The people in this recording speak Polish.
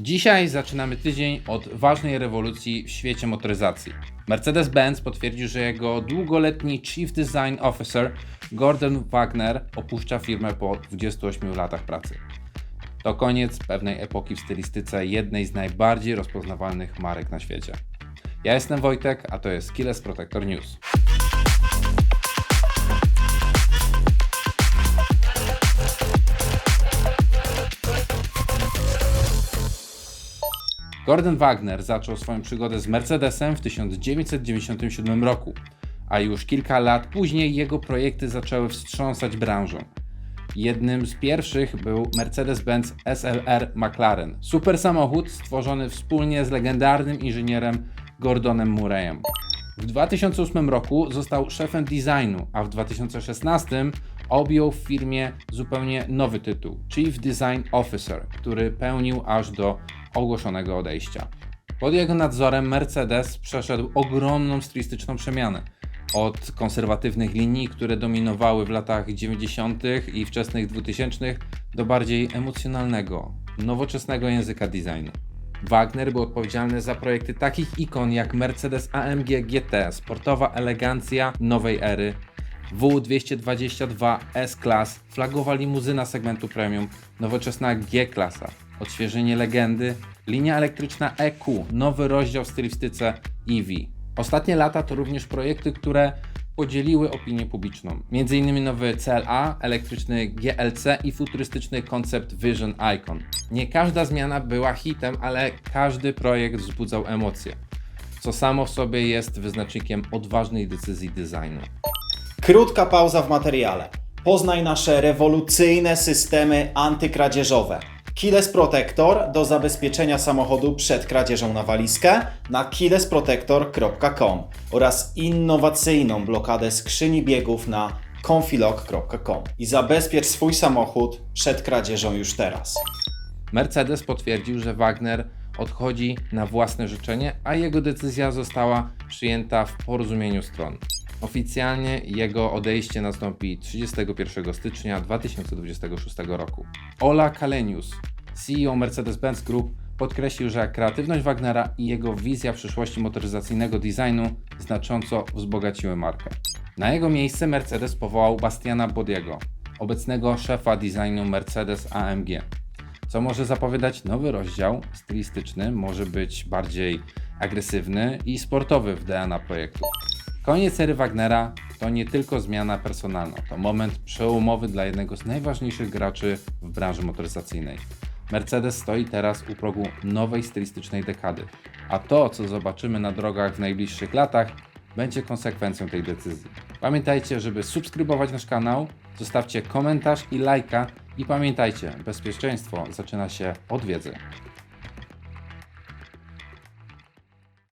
Dzisiaj zaczynamy tydzień od ważnej rewolucji w świecie motoryzacji. Mercedes-Benz potwierdził, że jego długoletni Chief Design Officer Gordon Wagner opuszcza firmę po 28 latach pracy. To koniec pewnej epoki w stylistyce jednej z najbardziej rozpoznawalnych marek na świecie. Ja jestem Wojtek, a to jest Keyless Protector News. Gordon Wagner zaczął swoją przygodę z Mercedesem w 1997 roku, a już kilka lat później jego projekty zaczęły wstrząsać branżą. Jednym z pierwszych był Mercedes-Benz SLR McLaren, super samochód stworzony wspólnie z legendarnym inżynierem Gordonem Murrayem. W 2008 roku został szefem designu, a w 2016 objął w firmie zupełnie nowy tytuł Chief Design Officer, który pełnił aż do ogłoszonego odejścia. Pod jego nadzorem Mercedes przeszedł ogromną stylistyczną przemianę. Od konserwatywnych linii, które dominowały w latach 90. i wczesnych 2000 do bardziej emocjonalnego, nowoczesnego języka designu. Wagner był odpowiedzialny za projekty takich ikon jak Mercedes AMG GT, sportowa elegancja nowej ery, W222 S-Class, flagowa limuzyna segmentu premium, nowoczesna G-klasa, odświeżenie legendy, linia elektryczna EQ, nowy rozdział w stylistyce EV. Ostatnie lata to również projekty, które podzieliły opinię publiczną. Między innymi nowy CLA, elektryczny GLC i futurystyczny koncept Vision Icon. Nie każda zmiana była hitem, ale każdy projekt wzbudzał emocje, co samo w sobie jest wyznacznikiem odważnej decyzji designu. Krótka pauza w materiale. Poznaj nasze rewolucyjne systemy antykradzieżowe. Keyless Protector do zabezpieczenia samochodu przed kradzieżą na walizkę na keylessprotector.com oraz innowacyjną blokadę skrzyni biegów na confilock.com i zabezpiecz swój samochód przed kradzieżą już teraz. Mercedes potwierdził, że Wagner odchodzi na własne życzenie, a jego decyzja została przyjęta w porozumieniu stron. Oficjalnie jego odejście nastąpi 31 stycznia 2026 roku. Ola Kalenius, CEO Mercedes-Benz Group, podkreślił, że kreatywność Wagnera i jego wizja przyszłości motoryzacyjnego designu znacząco wzbogaciły markę. Na jego miejsce Mercedes powołał Bastiana Bodiego, obecnego szefa designu Mercedes AMG co może zapowiadać nowy rozdział stylistyczny, może być bardziej agresywny i sportowy w DNA projektu. Koniec ery Wagnera to nie tylko zmiana personalna, to moment przełomowy dla jednego z najważniejszych graczy w branży motoryzacyjnej. Mercedes stoi teraz u progu nowej stylistycznej dekady, a to, co zobaczymy na drogach w najbliższych latach, będzie konsekwencją tej decyzji. Pamiętajcie, żeby subskrybować nasz kanał, zostawcie komentarz i lajka i pamiętajcie, bezpieczeństwo zaczyna się od wiedzy.